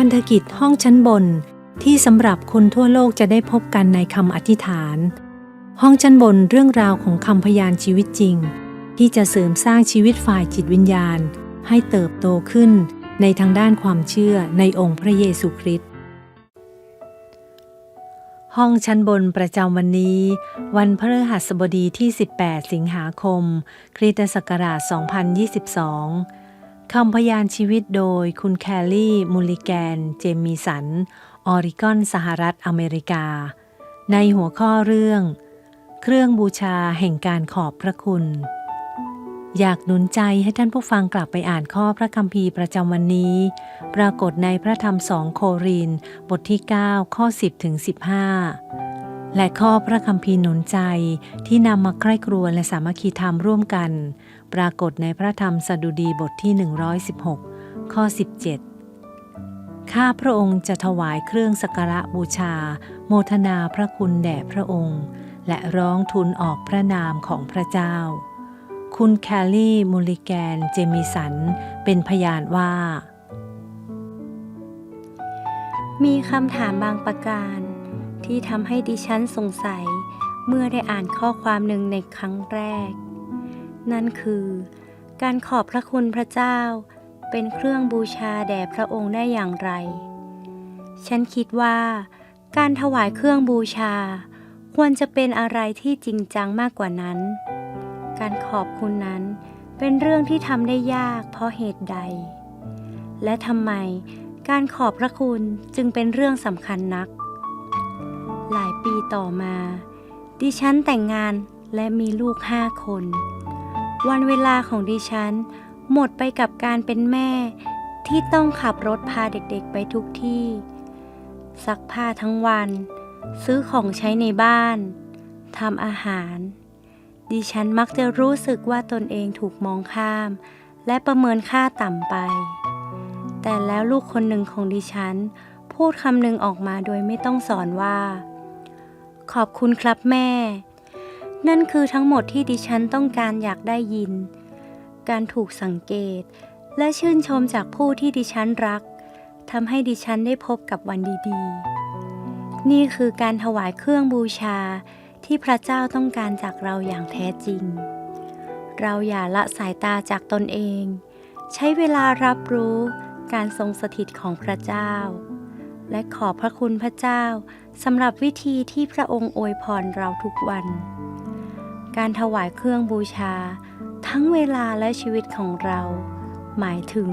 พันธกิจห้องชั้นบนที่สำหรับคนทั่วโลกจะได้พบกันในคำอธิษฐาน ห้องชั้นบนเรื่องราวของคำพยานชีวิตจริง ที่จะเสริมสร้างชีวิตฝ่ายจิตวิญญาณ ให้เติบโตขึ้นในทางด้านความเชื่อในองค์พระเยซูคริสต์ห้องชั้นบนประจำวันนี้ วันพฤหัสบดีที่ 18 สิงหาคม คริสตศักราช 2022 คำพยานชีวิตโดยคุณแคลลี่ มูลิแกน เจมีสัน ออริกอนสหรัฐอเมริกา ในหัวข้อเรื่อง เครื่องบูชาแห่งการขอบพระคุณ อยากหนุนใจให้ท่านผู้ฟังกลับไปอ่านข้อพระคัมภีร์ประจำวันนี้ ปรากฏในพระธรรมสองโครินบทที่ 9 ข้อ 10ถึง15 และข้อพระคัมภีร์หนุนใจที่นำมาใคร่ครวญและสามัคคีธรรมร่วมกัน ปรากฏในพระธรรมสดุดีบทที่ 116 ข้อ 17 ข้าพระองค์จะถวายเครื่องสักการะบูชา โมทนาพระคุณแด่พระองค์ และร้องทูลออกพระนามของพระเจ้า คุณแคลลี่มูลิแกนเจมิสัน เป็นพยานว่า มีคำถามบางประการ ที่ทำให้ดิฉันสงสัย เมื่อได้อ่านข้อความหนึ่งในครั้งแรก นั่นคือ การขอบพระคุณพระเจ้า เป็นเครื่องบูชาแด่พระองค์ได้อย่างไร ฉันคิดว่า การถวายเครื่องบูชา ควรจะเป็นอะไรที่จริงจังมากกว่านั้น การขอบคุณนั้นเป็นเรื่องที่ทำได้ยากเพราะเหตุใด และทำไมการขอบพระคุณจึงเป็นเรื่องสำคัญนัก หลายปีต่อมา ดิฉันแต่งงานและมีลูกห้าคน วันเวลาของดิฉัน หมดไปกับการเป็นแม่ ที่ต้องขับรถพาเด็กๆไปทุกที่ ซักผ้าทั้งวัน ซื้อของใช้ในบ้านทำอาหาร ดิฉันมักจะรู้สึกว่าตนเองถูกมองข้าม และประเมินค่าต่ำไป แต่แล้วลูกคนหนึ่งของดิฉัน พูดคำหนึ่งออกมาโดยไม่ต้องสอนว่า ขอบคุณครับแม่ นั่นคือทั้งหมดที่ดิฉันต้องการอยากได้ยิน การถูกสังเกต และชื่นชมจากผู้ที่ดิฉันรักทำให้ดิฉันได้พบกับวันดีๆ นี่คือการถวายเครื่องบูชาที่พระเจ้าต้องการจากเราอย่างแท้จริง เราอย่าละสายตาจากตนเอง ใช้เวลารับรู้การทรงสถิตของพระเจ้า และขอบพระคุณพระเจ้าสำหรับวิธีที่พระองค์อวยพรเราทุกวัน การถวายเครื่องบูชา ทั้งเวลาและชีวิตของเรา หมายถึง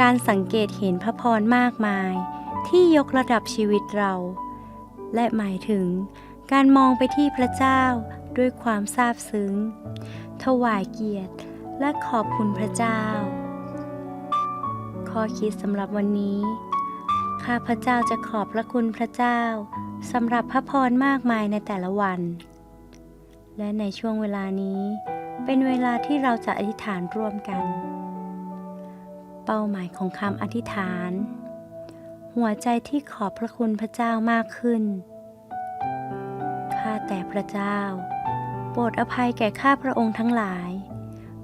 การสังเกตเห็นพระพรมากมาย ที่ยกระดับชีวิตเรา และหมายถึง การมองไปที่พระเจ้าด้วยความซาบซึ้ง ถวายเกียรติและขอบคุณพระเจ้า ข้อคิดสำหรับวันนี้ ข้าพระเจ้าจะขอบพระคุณพระเจ้าสำหรับพระพรมากมายในแต่ละวัน และในช่วงเวลานี้เป็นเวลาที่เราจะอธิษฐานร่วมกัน เป้าหมายของคำอธิษฐาน หัวใจที่ขอบพระคุณพระเจ้ามากขึ้น ข้าแต่พระเจ้า โปรดอภัยแก่ข้าพระองค์ทั้งหลาย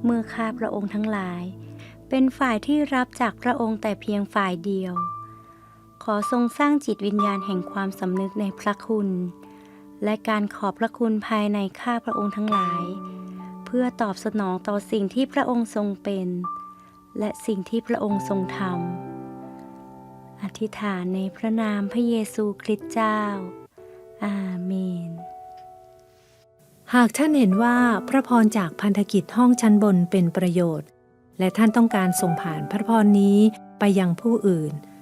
เมื่อข้าพระองค์ทั้งหลาย เป็นฝ่ายที่รับจากพระองค์แต่เพียงฝ่ายเดียว ขอทรงสร้างจิตวิญญาณแห่งความสำนึกในพระคุณ และการขอบพระคุณภายในข้าพระองค์ทั้งหลาย เพื่อตอบสนองต่อสิ่งที่พระองค์ทรงเป็น และสิ่งที่พระองค์ทรงทำอธิษฐานในพระนามพระเยซูคริสต์เจ้า อาเมน หากท่านเห็นว่าพระพรจากพันธกิจห้องชั้นบนเป็นประโยชน์ และท่านต้องการส่งผ่านพระพรนี้ไปยังผู้อื่น